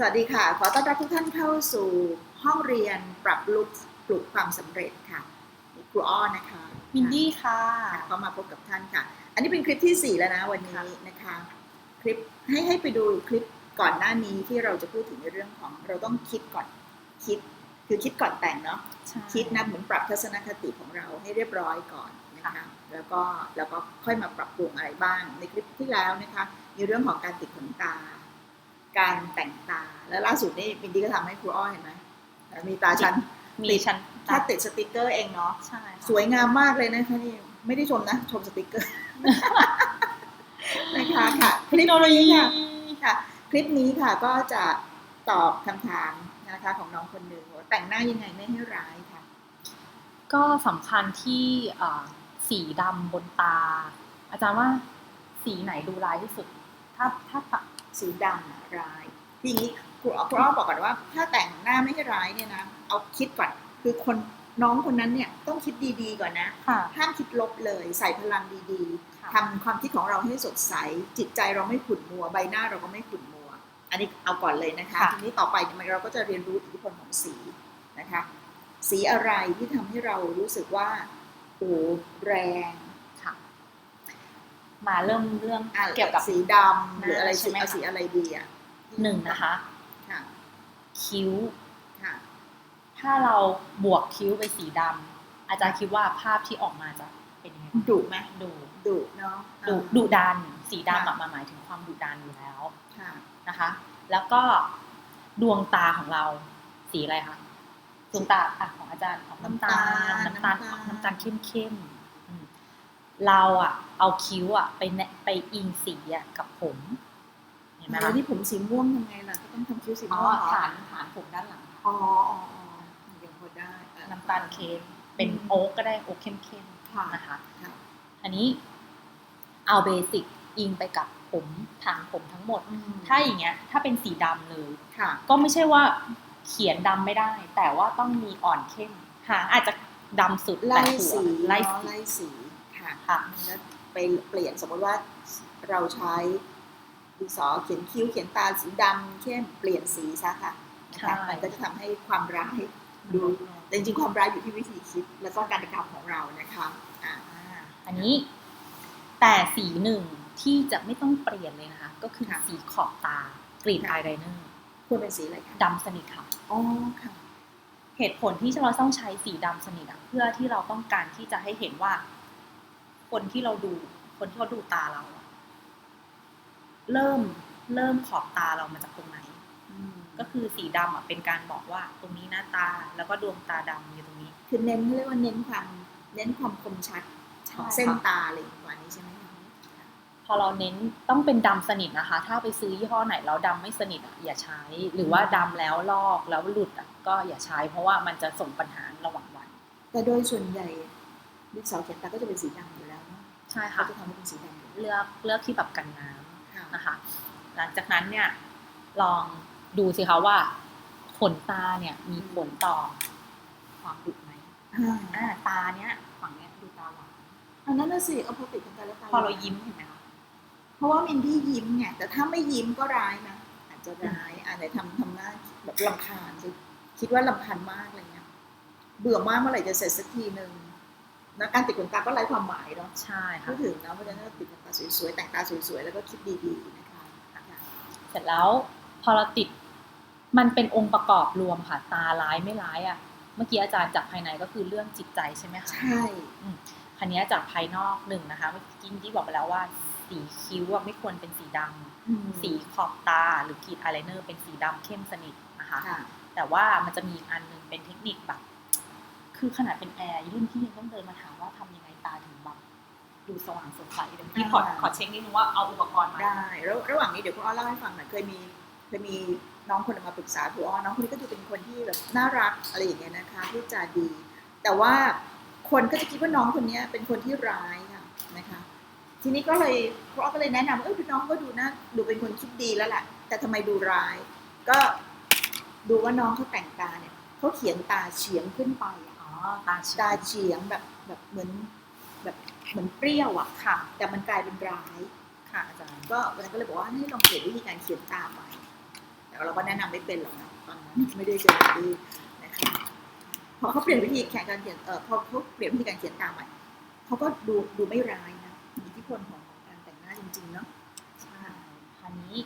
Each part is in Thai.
สวัสดีค่ะ ขอต้อนรับทุกท่านเข้าสู่ห้องเรียนปรับลุกปลุกความสำเร็จค่ะนี่ครูอ้อนะคะมินดี้ค่ะค่ะเข้ามาพบกับท่านค่ะ อันนี้เป็นคลิปที่ 4 แล้วนะวันนี้นะคะ คลิปให้ให้ไปดูคลิปก่อนหน้านี้ที่เราจะพูดถึงในเรื่องของเราต้องคิดก่อนคิด คือคิดก่อนแต่งเนาะใช่คิดนะเหมือนปรับทัศนคติของเราให้เรียบร้อยก่อนนะคะแล้วก็แล้วก็ค่อยมาปรับปรุงอะไรบ้างในคลิปที่แล้วนะคะมีเรื่องของการติดขนตา การแต่งตา แล้วล่าสุดนี่มินดี้ก็ทำให้ครูอ้อเห็นไหมแล้วมีตาฉันมีติดชั้นถ้าติดสติกเกอร์เองเนาะใช่ค่ะสวยงามมากเลยนะคะนี่ไม่ได้ชมนะ ชมสติกเกอร์นะคะค่ะคเทลิคปโนโลยีนี้ค่ะค่ะ คลิปนี้ค่ะก็จะตอบคำถามนะคะของน้องคนหนึ่งว่าแต่งหน้ายังไงไม่ให้ร้ายค่ะ ก็สำคัญที่เอ่อสีดำบนตา อาจารย์ว่าสีไหนดูร้ายที่สุด ถ้าถ้าปะ สีดำอะร้ายทีนี้ครูครูอ้อบอกก่อนว่า ถ้าแต่งหน้าไม่ให้ร้ายเนี่ยนะเอาคิดก่อนคือคนน้องคนนั้นเนี่ยต้องคิดดีๆก่อนนะค่ะห้ามคิดลบเลย ใส่พลังดีๆทำความคิดของเราให้สดใส จิตใจเราไม่ขุ่นมัว ใบหน้าเราก็ไม่ขุ่นมัว อันนี้เอาก่อนเลยนะคะค่ะทีนี้ต่อไปเนี่ยเราก็จะเรียนรู้อิทธิพลของสีนะคะ สีอะไรที่ทำให้เรารู้สึกว่าโอ้แรงค่ะ มาเริ่มเรื่องอะเกี่ยวกับสีดำหรืออะไรใช่สีไหมเอาคะสีอะไรดีอะหนึ่งนะคะค่ะคิ้วค่ะถ้าเราบวกคิ้วไปสีดำอาจารย์คิดว่าภาพที่ออกมาจะเป็นยังไงบ้างดุไหมดูดุเนาะดุอ่าดุดัน สีดำค่ะอะมาหมายถึงความดุดันอยู่แล้วค่ะนะคะ แล้วก็ดวงตาของเราสีอะไรคะดวงตาอะของอาจารย์ออกน้ำตาลน้ำตาลออกน้ำตาลเข้มเข้มๆอืม เราอะเอาคิ้วอะไปแนะไปอิงสีอะกับผมเห็นไหมแล้วคะที่ผมสีม่วงทำไงล่ะก็ต้องทำคิ้วสีอ๋อม่วงเหรอฐานฐานผมด้านหลังค่ะอ๋ออ๋ออ๋อยังพอได้อะน้ำตาลเค้กเป็นโอ๊กก็ได้โอ๊กเข้มเข้มๆค่ะนะคะ ค่ะ อันนี้เอาเบสิกอิงไปกับผมฐานผมทั้งหมดอืมถ้าอย่างเงี้ยถ้าเป็นสีดำเลย ค่ะก็ไม่ใช่ว่าเขียนดำไม่ได้ แต่ว่าต้องมีอ่อนเข้มหางอาจจะดำสุดไล่แต่หัวสีไล่เนาะสีไล่สี ค่ะค่ะแล้วไปเปลี่ยนสมมติว่าเราใช้ดินสอเขียนคิ้วเขียนตาสีดำเข้มเปลี่ยนสีซะค่ะนะคะมันก็จะทำให้ความร้ายดูแต่จริงๆความร้ายอยู่ที่วิธีคิด แล้วก็การกระทำของเรานะคะอ่าอันนี้ แต่สีหนึ่งที่จะไม่ต้องเปลี่ยนเลยนะคะ ก็คือค่ะสีขอบตากรีดอายไลเนอร์ควรเป็นสีอะไรคะดำสนิทค่ะอ๋อค่ะ เหตุผลที่เราต้องใช้สีดำสนิทอะเพื่อที่เราต้องการที่จะให้เห็นว่า คนที่เราดู คนที่เขาดูตาเราอะเริ่มเริ่มขอบตาเรามาจากตรงไหนก็คือสีดำอะเป็นการบอกว่า ตรงนี้หน้าตาแล้วก็ดวงตาดำอยู่ตรงนี้ คือเน้นเขาเรียกว่าเน้นความเน้นความคมชัดของเส้นค่ะตาอะไรอย่างประมาณนี้ใช่ไหมคะพอเราเน้นต้องเป็นดำสนิทนะคะ ถ้าไปซื้อยี่ห้อไหนแล้วดำไม่สนิทอะอย่าใช้ หรือว่าดำแล้วลอกแล้วหลุดอะก็อย่าใช้ เพราะว่ามันจะส่งปัญหาระหว่างวัน แต่โดยส่วนใหญ่ดินสอเขียนตาก็จะเป็นสีดำ ช่เขาค่ะจะทำให้เป็นสีดำอยู่แล้วเลือกเลือกที่แบบกันน้ำค่ะนะคะ หลังจากนั้นเนี่ยลองดูสิคะว่าขนตาเนี่ยมีผลต่อความดุไหมอ่าอ่าตาเนี้ยฝั่งเนี้ยดูตาหวานอันนั้นน่ะสิเอาพอติดกันตาแล้วตาพอเรายิ้มเห็นไหมคะเพราะว่ามินดี้ยิ้มไงแต่ถ้าไม่ยิ้มก็ร้ายนะอาจจะร้ายอ่าไหนทำทำหน้าแบบลำคาญสิคิดว่าลำคาญมากอะไรเงี้ยเบื่อมากเมื่อไหร่จะเสร็จสักทีหนึ่ง นะการติดขนตาก็ไร้ความหมายเนาะใช่พูค่ะดถึงนะเพราะฉะนั้นติดขนตาสวยๆแต่งตาสวยๆแล้วก็คิดดีๆนะคะค่ะเสร็จแล้วพอเราติดมันเป็นองค์ประกอบรวมค่ะตาร้ายไม่ร้ายอะ่ะเมื่อกี้อาจารย์จากภายในก็คือเรื่องจิตใจใช่ไหมคะใช่คันนี้ยจากภายนอกหนึ่งนะคะเมื่อกี้ที่บอกไปแล้วว่าสีคิ้วอะไม่ควรเป็นสีดำอืมสีขอบตาหรือกรีดอายไลเนอร์เป็นสีดำเข้มสนิทนะคะค่ะแต่ว่ามันจะมีอีกอันหนึ่งเป็นเทคนิคแบบ คือขนาดเป็นแอร์รุ่นพี่ยังต้องเดินมาถามว่าทำยังไงตาถึงแบบดูสว่างสดใสเดี๋ยวพี่ขอขอเช็คนิดนึงว่าเอาอุปกรณ์มาได้แล้วระหว่างนี้เดี๋ยวคุณอ้อเล่าให้ฟังหน่อยเคยมีเคยมีน้องคนหนึ่งมาปรึกษาคุณอ้อน้องคนนี้ก็ดูเป็นคนที่แบบน่ารักอะไรอย่างเงี้ยนะคะที่จาดี แต่ว่าคนก็จะคิดว่าน้องคนเนี้ยเป็นคนที่ร้ายค่ะนะคะ ทีนี้ก็เลยคุณอ้อก็เลยแนะนำว่าเออน้องก็ดูน่าดูเป็นคนคิดดีแล้วแหละแต่ทำไมดูร้าย ก็ดูว่าน้องเขาแต่งตาเนี่ยเขาเขียนตาเฉียงขึ้นไปอะอ๋อ ตาเฉียตางเฉียงแบบแบบเหมือนแบบเหมือนเปรี้ยวอะค่ะ แต่มันกลายเป็นร้ายค่ะอาจารย์ก็วันนั้นก็เลยบอกว่าให้ลองเปลี่ยนวิธีการเขียนตาใหม่แต่แต่เราก็แนะนำไม่เป็นหรอกนะตอนนั้นไม่ได้เจอดีนะคะพอเขาเปลี่ยนวิธีแข่งการเขียนเออพอเขาเปลี่ยนวิธีการเขียนตามใหม่เขาก็ดูดูไม่ร้ายนะอิทธิพลของการแต่งหน้าจริงๆเนาะใช่คราวนี้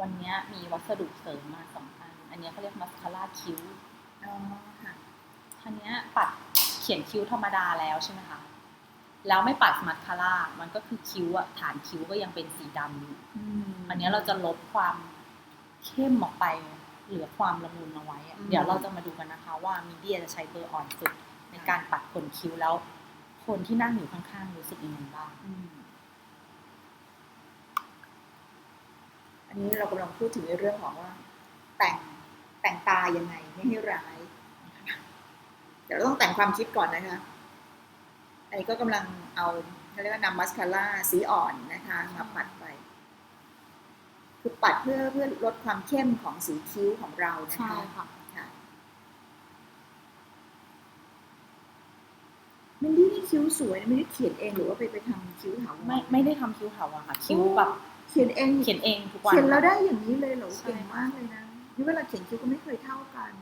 วันเนี้ยมีวัสดุเสริมมาสองอัน อันเนี้ยเขาเรียกมัสคาร่าคิ้วอ๋อค่ะ คราวเนี้ยปัดเขียนคิ้วธรรมดาแล้วใช่ไหมคะ แล้วไม่ปัดมัสคาร่า มันก็คือคิ้วอะฐานคิ้วก็ยังเป็นสีดำอยู่อืมอันเนี้ยเราจะลบความเข้มออกไป เหลือความละมุนเอาไว้อะอืมเดี๋ยวเราจะมาดูกันนะคะ ว่ามีเดียจะใช้เบอร์อ่อนสุด ในการปัดขนคิ้วแล้ว คนที่นั่งอยู่ข้างๆรู้สึกยังไงบ้างอืมอันนี้เรากำลังพูดถึงในเรื่องของว่า แต่งแต่งตายังไงไม่ให้ร้ายนะคะ เดี๋ยวเราต้องแต่งความคิดก่อนนะคะอันนี้ก็กำลังเอาเขาเรียกว่านำมัสคาร่าสีอ่อนนะคะมาปัดไป คือปัดเพื่อเพื่อลดความเข้มของสีคิ้วของเรานะคะค่ะค่ะมันนี่นี่คิ้วสวยนะไม่ได้เขียนเองหรือว่าไปไปทำคิ้วถาวรไม่ไม่ได้ทำคิ้วเขาอะค่ะ คิ้วแบบเขียนเองเขียนเองทุกวันเขียนแล้วได้อย่างนี้เลยเหรอใช่เก่งมากเลยนะนี่เวลาเขียนคิ้วก็ไม่เคยเท่ากัน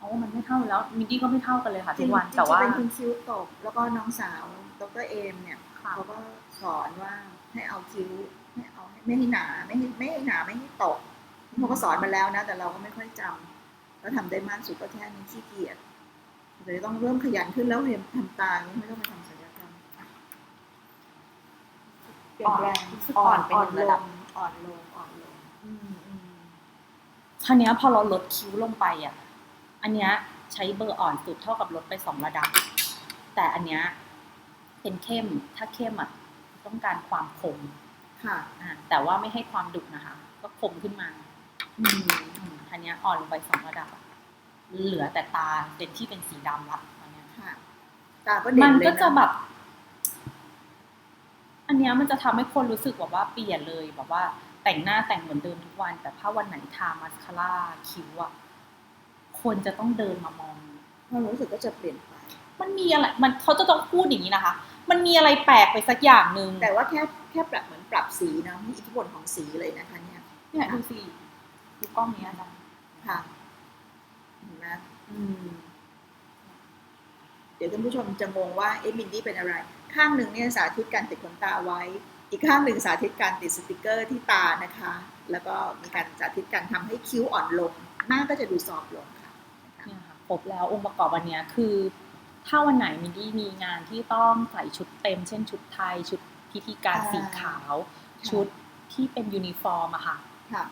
เอาว่ามันไม่เท่าแล้วมินดี้ก็ไม่เท่ากันเลยค่ะจริทุงกวันจริงๆแต่ว่าเป็นคุณคิ้วตก แล้วก็น้องสาวดรเอมเนี่ยค่ะเขาก็สอนว่าให้เอาคิ้วให้เอาไม่ให้หนาไม่ให้ไม่ให้หนาไม่ให้ตกเขาก็สอนมาแล้วนะ แต่เราก็ไม่ค่อยจำแล้วทำได้มากสุดก็แค่นี้ขี้เกียจเลยต้องเริ่มขยันขึ้นแล้วเห็นทำตาอย่างนี้ไม่ต้องไปทำศัลยกรรมอะเปลี่ยนแปลงรู้สึกอ่อนไปอ่อนหนึ่งลระดับงอ่อนลงอ่อนลงอืมอืมคราวเนี้ยพอเราลดคิ้วลงไปอะ อันเนี้ยใช้เบอร์อ่อนสุดเท่ากับลดไปสองระดับ แต่อันเนี้ยเป็นเข้ม ถ้าเข้มอะต้องการความคม ค่ะ อ่าแต่ว่าไม่ให้ความดุนะคะ ก็คมขึ้นมา อืมอืมอันเนี้ยอ่อนลงไปสองระดับอะเหลือแต่ตาเป็นที่เป็นสีดำละตอนเนี้ย ค่ะ ตาก็เด่มันนเลยก็จะนะแบบ อันเนี้ยมันจะทำให้คนรู้สึกแบบว่าเปลี่ยนเลยแบบว่าแต่งหน้าแต่งเหมือนเดิมทุกวัน แต่ถ้าวันไหนทามาสคาร่าคิ้วอะ คนจะต้องเดินมามองความรู้สึกก็จะเปลี่ยนไป มันมีอะไร มันเขาจะต้องพูดอย่างนี้นะคะ มันมีอะไรแปลกไปสักอย่างหนึ่ง แต่ว่าแค่แค่ปรับเหมือนปรับสีนะมีอิทธิพลของสีเลยนะคะ เนี่ยเนี่ยดูสิดูกล้องนี้อาจารย์ค่ะเห็นไหมอืมเดี๋ยวท่านผู้ชมจะงงว่าเอะมินดี้เป็นอะไร ข้างหนึ่งเนี่ยสาธิตการติดขนตาไว้ อีกข้างหนึ่งสาธิตการติดสติกเกอร์ที่ตานะคะ แล้วก็มีการสาธิตการทำให้คิ้วอ่อนลง หน้าก็จะดูซอฟต์ลง รบแล้วองค์ประกอบวันเนี้ยคือ ถ้าวันไหนมินดี้มีงานที่ต้องใส่ชุดเต็ม เช่นชุดไทย ชุดพิธีการอ่าสีขาว ชุดที่เป็นยูนิฟอร์มอะค่ะค่ะ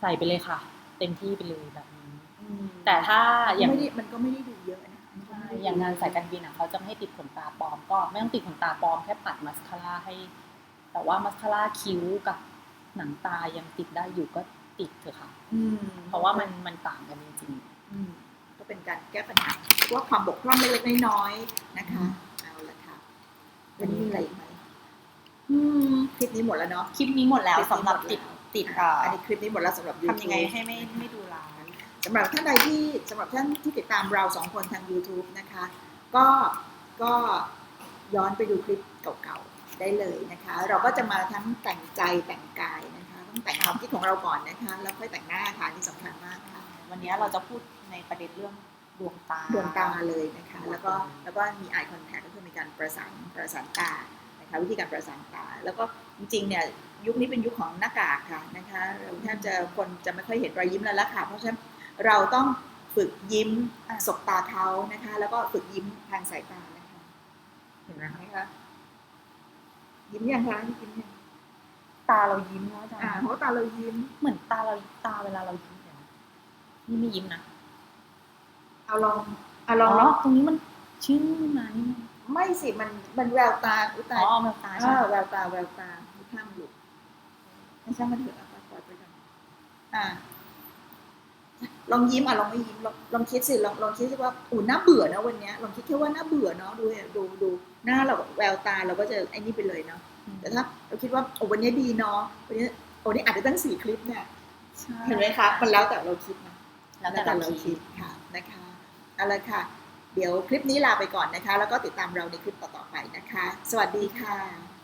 ใส่ไปเลยค่ะ เต็มที่ไปเลยแบบนี้อืมแต่ถ้าอยัย่างงไม่ได้มันก็ไม่ได้ดูเยอะนะมันก็ใช่ไม่ได้ดูอย่างงานสายการบินอะเขาจะไม่ให้ติดขนตาปลอมก็ไม่ต้องติดขนตาปลอมแค่ปัดมัสคาร่าให้ แต่ว่ามัสคาร่าคิ้วกับหนังตายังติดได้อยู่ก็ติดเถอะค่ะอืมเพราะว่ามันมันต่างกันจริงอืมก็ เป็นการแก้ปัญหาว่าความบกพร่องเล็กๆน้อยๆนะคะเอาละค่ะวันนี้มีอะไรอีกไหมๆอืมคลิปนี้หมดแล้วเนาะคลิปนี้หมดแล้วคลิปนี้สำหรับมดติดแล้วติดอะอ่าอันนี้คลิปนี้หมดแล้วสำหรับ YouTube ทำยังไงให้ไม่ไม่ดูร้านสำหรับท่านใดที่สำหรับท่านที่ติดตามเราสองคนทาง YouTube นะคะ ก็ก็ย้อนไปดูคลิปเก่าๆได้เลยนะคะ เราก็จะมาทั้งแต่งใจแต่งกายนะคะ ต้องแต่งความคิดของเราก่อนนะคะ แล้วค่อยแต่งหน้าค่ะนี่สำคัญมากค่ะ วันนี้เราจะพูดในประเด็นเรื่องดวงตาดวงตาเลยนะคะ แล้วก็แล้วก็มี eye contact ก็คือมีการประสานประสานตานะคะวิธีการประสานตา แล้วก็จริงๆเนี่ยยุคนี้เป็นยุคของหน้ากากค่ะนะคะเราแทบจะคนจะไม่ค่อยเห็นรอยยิ้มแล้วละค่ะ เพราะฉะนั้นเราต้องฝึกยิ้มสบตาเขานะคะ แล้วก็ฝึกยิ้มทางสายตานะคะเห็นไหมคะยิ้มยังคะยิ้มยังตาเรายิ้มเนาะอาจารอ่าย์เพราะตาเรายิ้มเหมือนตาเราตาเวลาเรายิ้มเนี่ยนี่ไม่ยิ้มนะเอาลองเอาลอ๋องอลองตรงนี้มันชื่นขึ้นมานี่มันไม่สิมันมันแววตาอุยตาอ๋อแววตาใช่อ่าไหมแววตาแววตาไม่ข้ามหลุดไม่ใช่มันเถอะเอาปล่อยไปกันอ่าลองยิ้มอะลองไม่ยิ้มลองลองคิดสิลองลองคิดสิว่าอูน่าเบื่อนะวันเนี้ยลองคิดแค่ว่าน่าเบื่อเนาะดูดูดูหน้าเราแววตาเราก็จะไอ้นี่ไปเลยเนาะแต่ถ้าเราคิดว่าโอ้วันนี้ดีเนาะวันนี้โอ้นี่อาจจะตั้งสี่คลิปเนี่ยใช่เห็นไหมคะมันแล้วแต่เราคิดนะ แล้วแต่เราคิดค่ะนะคะเอาละค่ะ เดี๋ยวคลิปนี้ลาไปก่อนนะคะ แล้วก็ติดตามเราในคลิปต่อๆไปนะคะ สวัสดีค่ะ